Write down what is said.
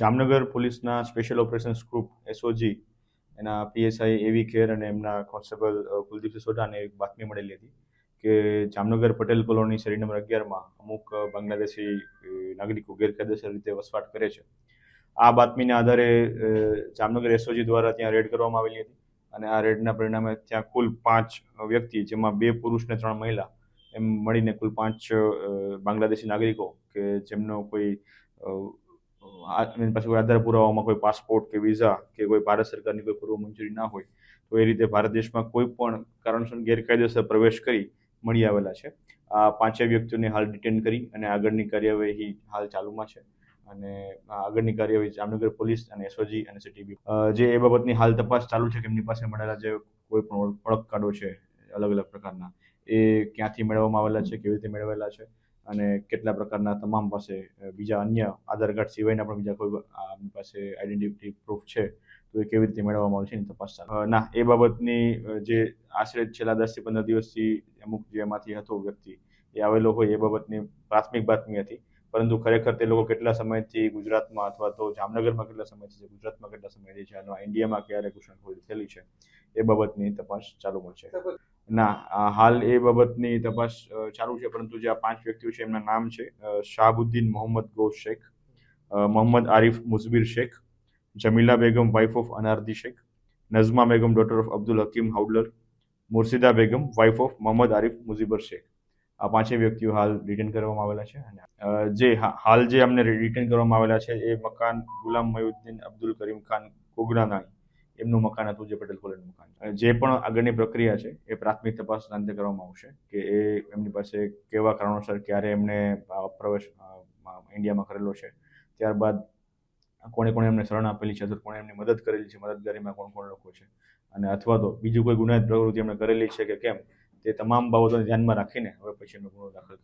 જામનગર પોલીસના special operations group SOG એના PSI A V Kher અને એમના કોન્સ્ટેબલ કુલદીપ સિસોડાને એક બાતમી મળેલી હતી કે જામનગર પટેલ કોલોની શેરી નંબર અગિયારમાં અમુક બાંગ્લાદેશી નાગરિકો ગેરકાયદેસર રીતે વસવાટ કરે છે. આ બાતમીના આધારે જામનગર એસઓજી દ્વારા ત્યાં રેડ કરવામાં આવેલી હતી અને આ રેડના પરિણામે ત્યાં કુલ પાંચ વ્યક્તિ, જેમાં બે પુરુષ ને ત્રણ મહિલા, એમ મળીને કુલ પાંચ બાંગ્લાદેશી નાગરિકો કે જેમનો કોઈ કોઈ આધાર પુરાવામાં કોઈ પાસપોર્ટ કે વિઝા કે કોઈ ભારત સરકારની કોઈ પૂર્વ મંજૂરી ના હોય, તો એ રીતે ભારત દેશમાં કોઈ પણ કારણસર ગેરકાયદેસર પ્રવેશ કરી મળી આવેલા છે. આ પાંચે વ્યક્તિઓને હાલ ડિટેન કરી અને આગળની કાર્યવાહી હાલ ચાલુમાં છે. અને આગળની કાર્યવાહી જામનગર પોલીસ અને એસઓજી અને સીટીબી જે એ બાબતની હાલ તપાસ ચાલુ છે કે એમની પાસે મળેલા જે કોઈ પણ ઓળ- ઓળખ કાર્ડો છે અલગ અલગ પ્રકારના. એ ક્યાંથી મેળવવામાં આવેલા છે, કેવી રીતે મેળવેલા છે અને કેટલા પ્રકારના તમામ પાસે બીજા અન્ય આધાર કાર્ડ સિવાયના પણ બીજા કોઈ પાસે આઈડેન્ટિટી પ્રૂફ છે, તો એ કેવી રીતે મેળવવામાં આવે છે એની તપાસ ના, એ બાબતની જે આશરે છેલ્લા દસથી પંદર દિવસથી અમુક જે એમાંથી હતો વ્યક્તિ, એ આવેલો હોય એ બાબતની પ્રાથમિક બાતમી હતી. પરંતુ ખરેખર તે લોકો કેટલા સમયથી ગુજરાતમાં અથવા તો જામનગરમાં કેટલા સમયથી છે, ગુજરાતમાં કેટલા સમયથી છે અને ઇન્ડિયામાં ક્યારે ઘૂસણખોરી થયેલી છે, એ બાબતની તપાસ ચાલુમાં છે. ના હાલ એ બાબતની તપાસ ચાલુ છે, પરંતુ જે આ પાંચ વ્યક્તિઓ છે, એમના નામ છે Shahabuddin Mohammad Gaus Sheikh Mohammad Arif Mujbir Sheikh, Jamila Begum wife of Anardi Sheikh, Nazma Begum daughter of Abdul Hakim Haudlar, Murshida Begum wife of Mohammad Arif Mujibar Sheikh. આ પાંચે વ્યક્તિઓ હાલ રિટર્ન કરવામાં આવેલા છે અને જે હાલ જે અમને રિટર્ન કરવામાં આવેલા છે, એ મકાન ગુલામ મયુદ્દીન અબ્દુલ કરીમ ખાન કોગરાનાઈ એમનું મકાન હતું, જે પટેલ કોલેજનું મકાન જે પણ આગળની પ્રક્રિયા છે, એ પ્રાથમિક તપાસના અંતે કરવામાં આવશે કે એ એમની પાસે કેવા કારણોસર ક્યારે એમને પ્રવેશ ઇન્ડિયામાં કરેલો છે. ત્યારબાદ કોણે કોણે એમને શરણ આપેલી છે, અથવા કોણે એમની મદદ કરેલી છે, મદદગારીમાં કોણ કોણ લોકો છે. અને અથવા તો બીજું કોઈ ગુનાહિત પ્રવૃત્તિ એમણે કરેલી છે કે કેમ, તે તમામ બાબતોને ધ્યાનમાં રાખીને હવે પછી એમનો ગુનો દાખલ